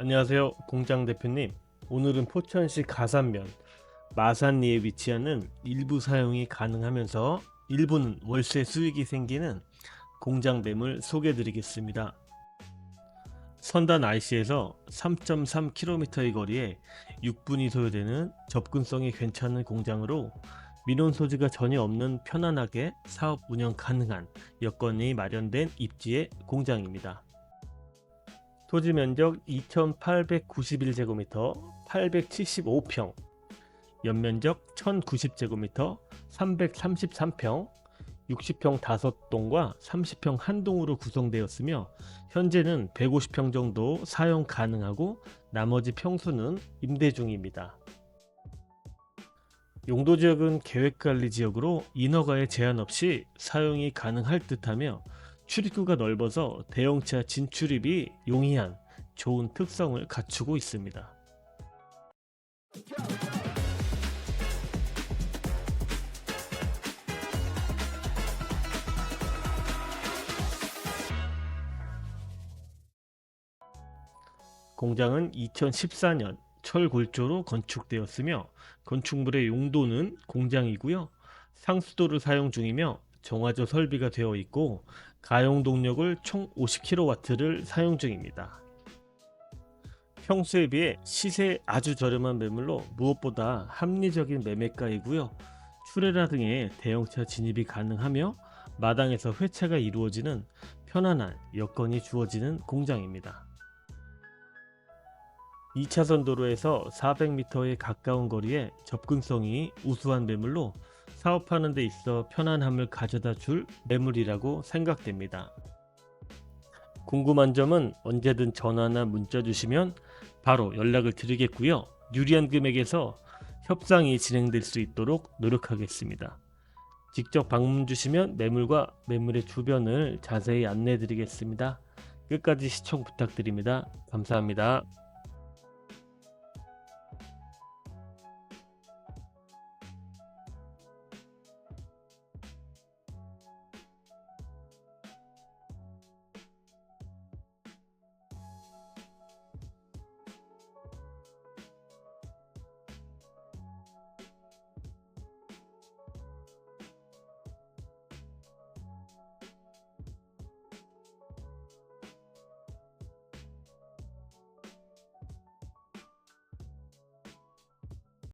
안녕하세요 공장 대표님 오늘은 포천시 가산면 마산리에 위치하는 일부 사용이 가능하면서 일부는 월세 수익이 생기는 공장 매물 소개해 드리겠습니다 선단 IC에서 3.3km의 거리에 6분이 소요되는 접근성이 괜찮은 공장으로 민원 소지가 전혀 없는 편안하게 사업 운영 가능한 여건이 마련된 입지의 공장입니다. 토지 면적 2,891제곱미터 875평, 연면적 1,090제곱미터 333평, 60평 5동과 30평 1동으로 구성되었으며 현재는 150평 정도 사용 가능하고 나머지 평수는 임대 중입니다. 용도 지역은 계획관리 지역으로 인허가에 제한 없이 사용이 가능할 듯하며 출입구가 넓어서 대형차 진출입이 용이한 좋은 특성을 갖추고 있습니다. 공장은 2014년 철골조로 건축되었으며 건축물의 용도는 공장이고요. 상수도를 사용 중이며 정화조 설비가 되어 있고 가용 동력을 총 50kW를 사용 중입니다. 평수에 비해 시세 아주 저렴한 매물로 무엇보다 합리적인 매매가이고요. 출애라 등의 대형차 진입이 가능하며 마당에서 회차가 이루어지는 편안한 여건이 주어지는 공장입니다. 2차선 도로에서 400m에 가까운 거리에 접근성이 우수한 매물로 사업하는 데 있어 편안함을 가져다 줄 매물이라고 생각됩니다. 궁금한 점은 언제든 전화나 문자 주시면 바로 연락을 드리겠고요. 유리한 금액에서 협상이 진행될 수 있도록 노력하겠습니다. 직접 방문 주시면 매물과 매물의 주변을 자세히 안내해 드리겠습니다. 끝까지 시청 부탁드립니다. 감사합니다.